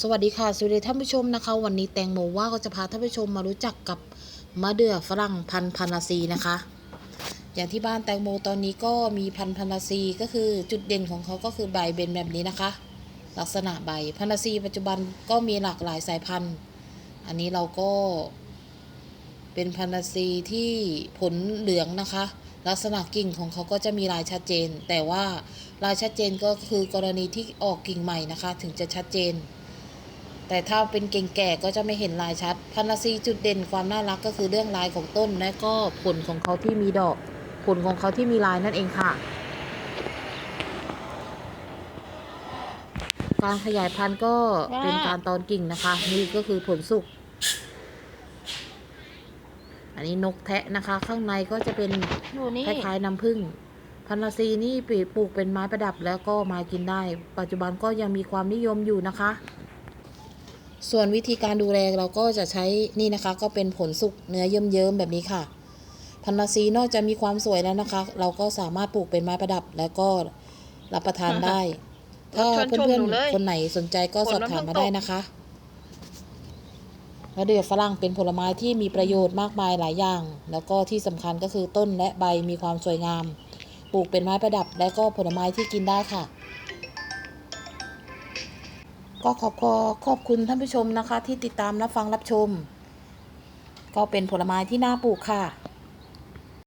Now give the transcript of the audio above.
สวัสดีค่ะสวัสดีท่านผู้ชมนะคะ วันนี้แตงโมว่าก็จะพาท่านผู้ชมมารู้จักกับมะเดื่อฝรั่งพันพานาซีนะคะ อย่างที่บ้านแตงโมตอนนี้ก็มีพันพานาซีก็คือจุดเด่นของเขาก็คือใบเป็นแบบนี้นะคะ ลักษณะใบพานาซีปัจจุบันก็มีหลากหลายสายพันธุ์ อันนี้เราก็ เป็นพานาซีที่ผลเหลืองนะคะ ลักษณะกิ่งของเขาก็จะมีลายชัดเจน แต่ว่าลายชัดเจนก็คือกรณีที่ออกกิ่งใหม่นะคะ ถึงจะชัดเจน แต่ถ้าเป็นกิ่งแก่ก็จะไม่เห็นลายชัด พันธุ์ซีจุดเด่นความน่ารักก็คือเรื่องลายของต้น และก็ผลของเขาที่มีดอก ผลของเขาที่มีลายนั่นเองค่ะ การขยายพันธุ์ก็เป็นการตอนกิ่งนะคะ นี่ก็คือผลสุก อันนี้นกแทะนะคะ ข้างในก็จะเป็นอยู่นี่คล้ายๆน้ำผึ้งพันธุ์ซีนี่ปลูกเป็นไม้ประดับแล้วก็ไมากินได้ ปัจจุบันก็ยังมีความนิยมอยู่นะคะ ส่วนวิธีการดูแลเราก็จะใช้นี่นะคะ ก็เป็นผลสุกเนื้อเยิ้มๆแบบนี้ค่ะ พันธุ์ซีนอกจากมีความสวยแล้วนะคะ เราก็สามารถปลูกเป็นไม้ประดับแล้วก็รับประทานได้ ถ้าชวนชมเพื่อนหนูเลยๆคนไหนสนใจก็ฝนสอบมันถามเพิ่มางได้ตกนะคะมะเดื่อฝรั่งเป็นผลไม้ที่มีประโยชน์มากมายหลายอย่าง แล้วก็ที่สำคัญก็คือต้นและใบมีความสวยงาม ปลูกเป็นไม้ประดับ และก็ผลไม้ที่กินได้ค่ะ ก็ขอบขอขอบคุณท่านผู้ชมนะคะ ที่ติดตามรับฟังรับชม ก็เป็นผลไม้ที่น่าปลูกค่ะ